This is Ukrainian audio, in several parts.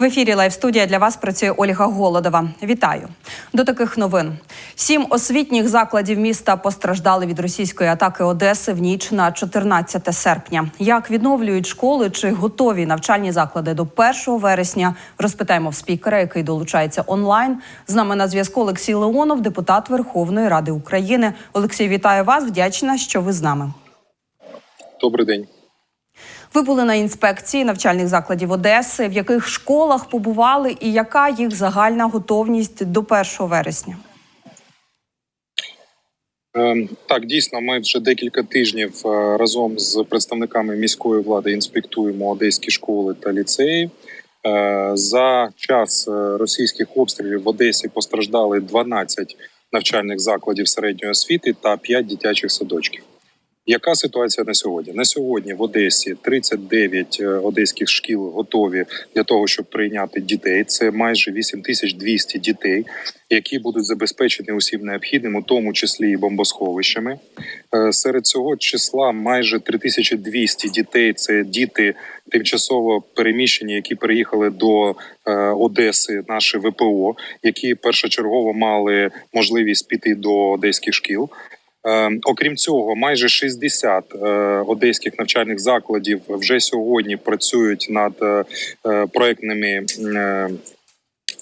В ефірі Лайв студія для вас працює Ольга Голодова. Вітаю до таких новин. Сім освітніх закладів міста постраждали від російської атаки Одеси в ніч на 14 серпня. Як відновлюють школи чи готові навчальні заклади до 1 вересня? Розпитаємо в спікера, який долучається онлайн. З нами на зв'язку Олексій Леонов, депутат Верховної Ради України. Олексій, вітаю вас. Вдячна, що ви з нами. Добрий день. Ви були на інспекції навчальних закладів Одеси. В яких школах побували, і яка їх загальна готовність до 1 вересня? Ем, Так, дійсно, ми вже декілька тижнів е, разом з представниками міської влади інспектуємо одеські школи та ліцеї. Е, За час е, російських обстрілів в Одесі постраждали 12 навчальних закладів середньої освіти та 5 дитячих садочків. Яка ситуація на сьогодні? На сьогодні в Одесі 39 е, одеських шкіл готові для того, щоб прийняти дітей. Це майже 8200 дітей, які будуть забезпечені усім необхідним, у тому числі і бомбосховищами. Е, Серед цього числа майже 3200 дітей. Це діти тимчасово переміщені, які переїхали до е, Одеси, наші ВПО, які першочергово мали можливість піти до одеських шкіл. Е, Окрім цього, майже 60 е, одеських навчальних закладів вже сьогодні працюють над е, е, проектними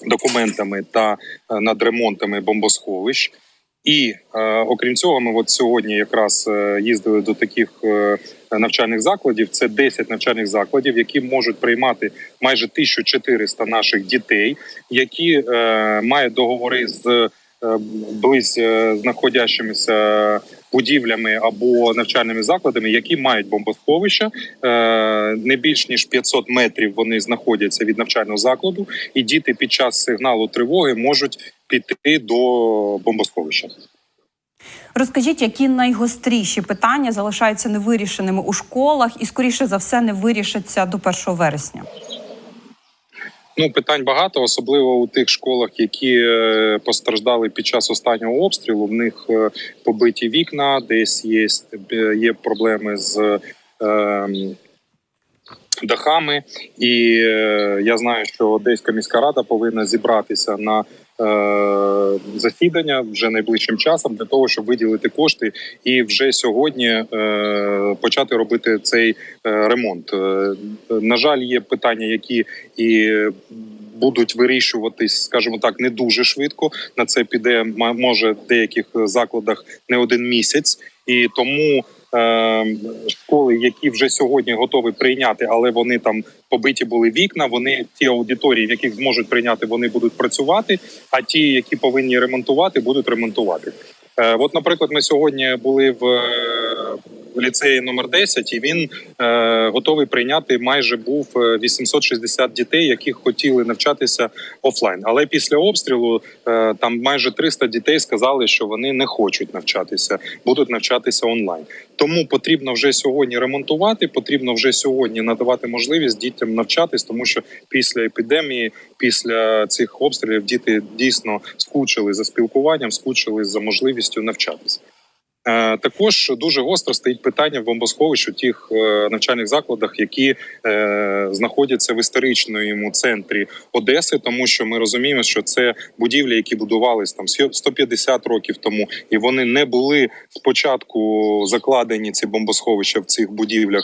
документами та над ремонтами бомбосховищ. І окрім цього, ми от сьогодні якраз їздили до таких навчальних закладів. Це 10 навчальних закладів, які можуть приймати майже 1400 наших дітей, які мають договори з е, близь е, знаходящимися будівлями або навчальними закладами, які мають бомбосховища. Е, Не більш ніж 500 метрів вони знаходяться від навчального закладу, і діти під час сигналу тривоги можуть піти до бомбосховища. Розкажіть, які найгостріші питання залишаються невирішеними у школах і, скоріше за все, не вирішаться до 1 вересня. Ну, питань багато, особливо у тих школах, які е, постраждали під час останнього обстрілу. В них е, побиті вікна, десь є, є проблеми з е, дахами. І е, я знаю, що Одеська міська рада повинна зібратися на засідання вже найближчим часом для того, щоб виділити кошти і вже сьогодні е, почати робити цей е, ремонт. Е, на жаль, є питання, які і будуть вирішуватись, скажімо так, не дуже швидко. На це піде може в деяких закладах не один місяць, і тому. Е, Школи, які вже сьогодні готові прийняти, але вони там побиті були вікна. Вони ті аудиторії, в яких зможуть прийняти, вони будуть працювати. А ті, які повинні ремонтувати, будуть ремонтувати. Е, От, наприклад, ми сьогодні були в е, ліцеї номер 10, і він е, готовий прийняти майже був е, 860 дітей, які хотіли навчатися офлайн. Але після обстрілу е, там майже 300 дітей сказали, що вони не хочуть навчатися, будуть навчатися онлайн. Тому потрібно вже сьогодні ремонтувати. Потрібно вже сьогодні надавати можливість дітям навчатись, тому що після епідемії, після цих обстрілів, діти дійсно скучили за спілкуванням, скучили за можливістю навчатись. Е, Також дуже гостро стоїть питання в бомбосховищі у тих е, навчальних закладах, які е, знаходяться в історичному центрі Одеси, тому що ми розуміємо, що це будівлі, які будувались там 150 років тому, і вони не були спочатку закладені ці бомбосховища в цих будівлях.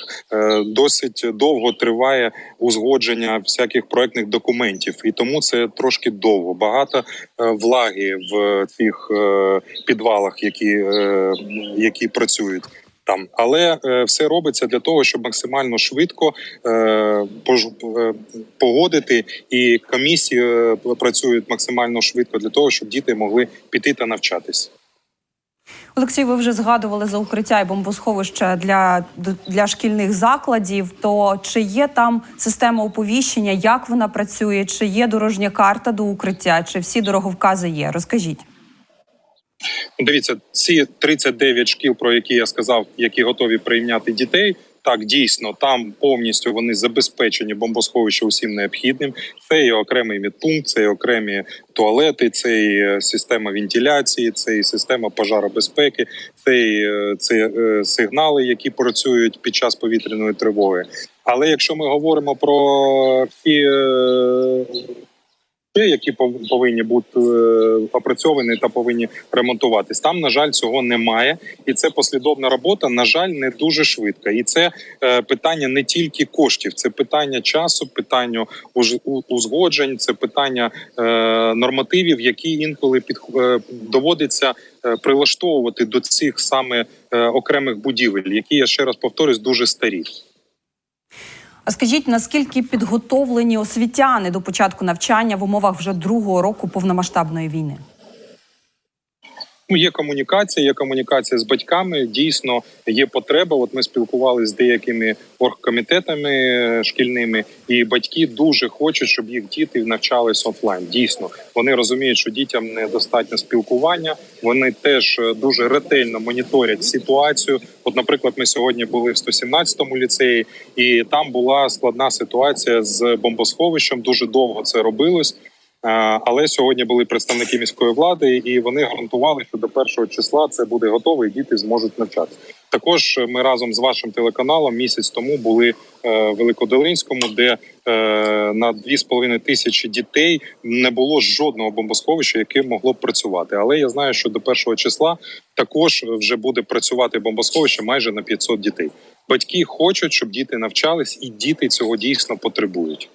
Досить довго триває узгодження всяких проектних документів, і тому це трошки довго. Багато влаги в цих підвалах, які, які працюють. Там, але е, все робиться для того, щоб максимально швидко е, е, погодити, і комісії е, працюють максимально швидко для того, щоб діти могли піти та навчатись. Олексій, ви вже згадували за укриття і бомбосховища для, для шкільних закладів. То чи є там система оповіщення, як вона працює, чи є дорожня карта до укриття, чи всі дороговкази є? Розкажіть. Дивіться, ці 39 шкіл, про які я сказав, які готові прийняти дітей. так дійсно там повністю вони забезпечені бомбосховище усім необхідним. Це і окремий медпункт, це і окремі туалети, це і е, система вентиляції, це і система пожаробезпеки, це і е, це е, сигнали, які працюють під час повітряної тривоги. Але якщо ми говоримо про всі які пов- повинні бути е, опрацьовані та повинні ремонтуватись, там на жаль цього немає, і це послідовна робота. На жаль, не дуже швидка. І це е, питання не тільки коштів, це питання часу, питання узгоджень, це питання е, нормативів, які інколи під доводиться прилаштовувати до цих саме окремих будівель, які я ще раз повторюсь, дуже старі. А скажіть, наскільки підготовлені освітяни до початку навчання в умовах вже другого року повномасштабної війни? Є комунікація, є комунікація з батьками. Дійсно, є потреба. От ми спілкувалися з деякими оргкомітетами е, шкільними, і батьки дуже хочуть, щоб їх діти навчались офлайн. Дійсно, вони розуміють, що дітям недостатньо спілкування. Вони теж е, дуже ретельно моніторять ситуацію. От, наприклад, ми сьогодні були в 117-му ліцеї, і там була складна ситуація з бомбосховищем. Дуже довго це робилось. Е, Але сьогодні були представники міської влади, і вони гарантували, що до першого числа це буде готово, і діти зможуть навчатися. Також ми разом з вашим телеканалом місяць тому були е, в Великодолинському, де е, на 2,5 тисячі дітей не було жодного бомбосховища, яке могло б працювати. Але я знаю, що до першого числа також вже буде працювати бомбосховище майже на 500 дітей. Батьки хочуть, щоб діти навчались, і діти цього дійсно потребують.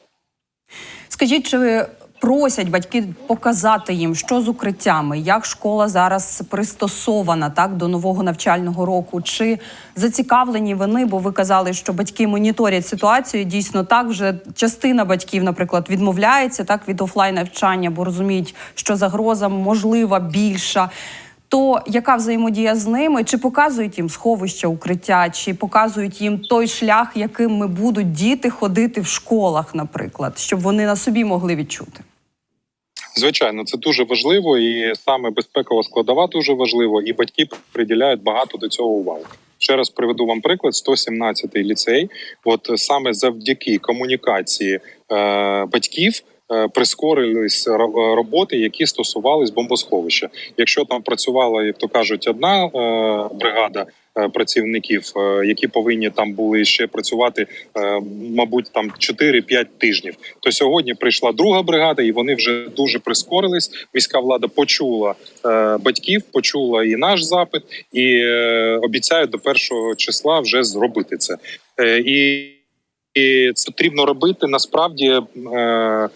Скажіть, чи просять батьки показати їм, що з укриттями, як школа зараз пристосована так до нового навчального року? Чи зацікавлені вони? Бо ви казали, що батьки моніторять ситуацію. Дійсно, так вже частина батьків, наприклад, відмовляється так від офлайн навчання, бо розуміють, що загроза можлива більша. То яка взаємодія з ними? Чи показують їм сховища, укриття, чи показують їм той шлях, яким ми будуть діти ходити в школах, наприклад, щоб вони на собі могли відчути? Звичайно, це дуже важливо, і саме безпекова складова дуже важливо, і батьки приділяють багато до цього уваги. Ще раз приведу вам приклад: 117-й ліцей. От саме завдяки комунікації е, батьків. е, Прискорились роботи, які стосувались бомбосховища. Якщо там працювала, як то кажуть, одна е, бригада працівників, е, які повинні там були ще працювати, е, мабуть, там 4-5 тижнів, то сьогодні прийшла друга бригада, і вони вже дуже прискорились. Міська влада почула е, батьків, почула і наш запит, і е, обіцяють до першого числа вже зробити це. Е, і, і це потрібно робити насправді. Е,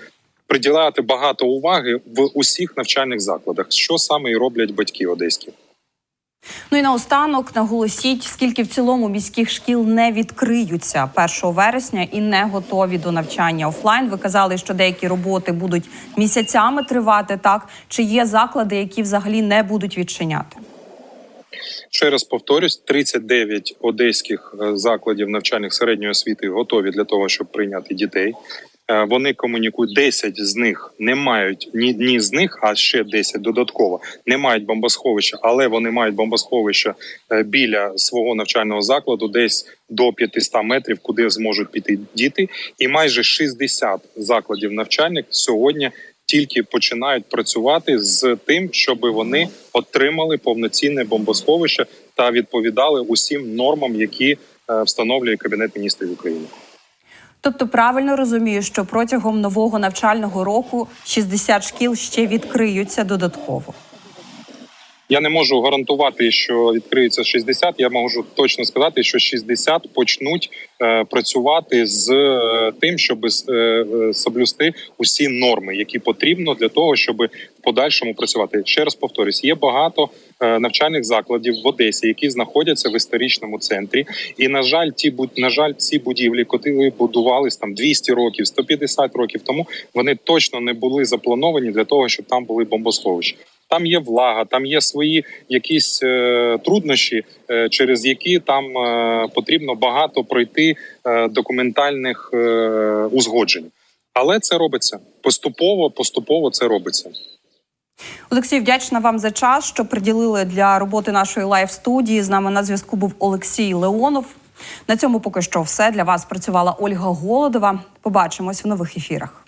Приділяти багато уваги в усіх навчальних закладах, що саме і роблять батьки одеські. Ну і наостанок наголосіть, скільки в цілому міських шкіл не відкриються 1 вересня і не готові до навчання офлайн. Ви казали, що деякі роботи будуть місяцями тривати. Так чи є заклади, які взагалі не будуть відчиняти? Ще раз повторюсь: 39 одеських е, закладів навчальних середньої освіти готові для того, щоб прийняти дітей. Е, Вони комунікують 10 з них не мають ні, ні з них, а ще 10 додатково не мають бомбосховища, але вони мають бомбосховище е, біля свого навчального закладу, десь до 500 метрів, куди зможуть піти діти. І майже 60 закладів навчальних сьогодні тільки починають працювати з тим, щоб вони отримали повноцінне бомбосховище та відповідали усім нормам, які е, встановлює кабінет міністрів України. Тобто правильно розумію, що протягом нового навчального року 60 шкіл ще відкриються додатково. Я не можу гарантувати, що відкриється 60, Я можу точно сказати, що 60 почнуть е, працювати з е, тим, щоб е, соблюсти усі норми, які потрібно для того, щоб в подальшому працювати. Ще раз повторюсь, є багато навчальних закладів в Одесі, які знаходяться в історичному центрі. І на жаль, ті буд- на жаль, ці будівлі, коли будувались там 200 років, 150 років тому, вони точно не були заплановані для того, щоб там були бомбосховища. Там є влага, там є свої якісь е, труднощі, е, через які там е, потрібно багато пройти е, документальних е, узгоджень. Але це робиться поступово, поступово це робиться. Олексій, вдячна вам за час, що приділили для роботи нашої лайв студії. З нами на зв'язку був Олексій Леонов, На цьому поки що все для вас працювала Ольга Голодова. Побачимось в нових ефірах.